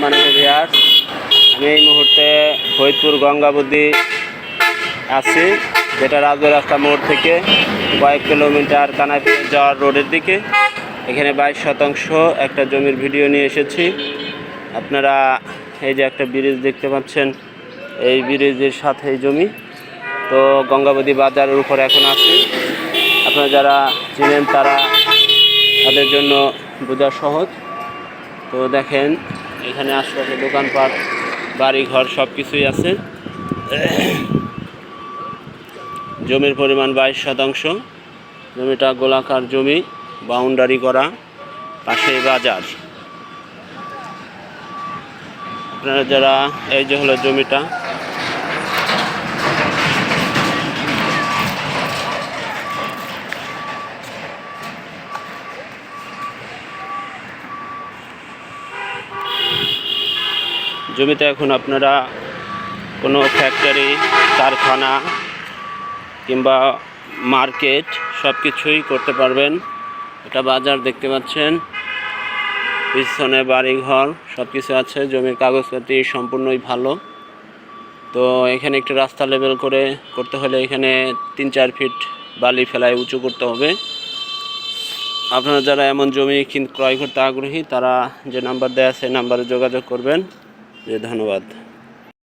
সম্মানিত ভিয়ার আমি এই মুহূর্তে ফরিদপুর গঙ্গাবতী আছি, যেটা রাজ্য রাস্তা মোড় থেকে কয়েক কিলোমিটার কানাইপুর যাওয়ার রোডের দিকে। এখানে বাইশ শতাংশ একটা জমির ভিডিও নিয়ে এসেছি। আপনারা এই যে একটা ব্রিজ দেখতে পাচ্ছেন, এই ব্রিজের সাথে এই জমি। তো গঙ্গাবতী বাজারের উপর এখন আছি। আপনারা যারা চিনেন তারা তাদের জন্য বোঝা সহজ। তো দেখেন এখানে আশপাশে দোকানপাট বাড়ি ঘর সব কিছুই আছে। জমির পরিমাণ বাইশ শতাংশ। জমিটা গোলাকার জমি, বাউন্ডারি করা পাশে বাজার। আপনারা যারা, এই যে হলো জমিটা জমিতে এখন আপনারা কোনো ফ্যাক্টরি কারখানা কিংবা মার্কেট সব কিছুই করতে পারবেন। এটা বাজার দেখতে পাচ্ছেন। পিছনে বাড়িঘর, সব কিছু আছে। জমির কাগজপাতি সম্পূর্ণই ভালো। তো এখানে একটু রাস্তা লেভেল করে করতে হলে এখানে তিন চার ফিট বালি ফেলায় উঁচু করতে হবে। আপনারা যারা এমন জমি ক্রয় করতে আগ্রহী, তারা যে নাম্বার দেওয়া সেই নাম্বারে যোগাযোগ করবেন। ধন্যবাদ।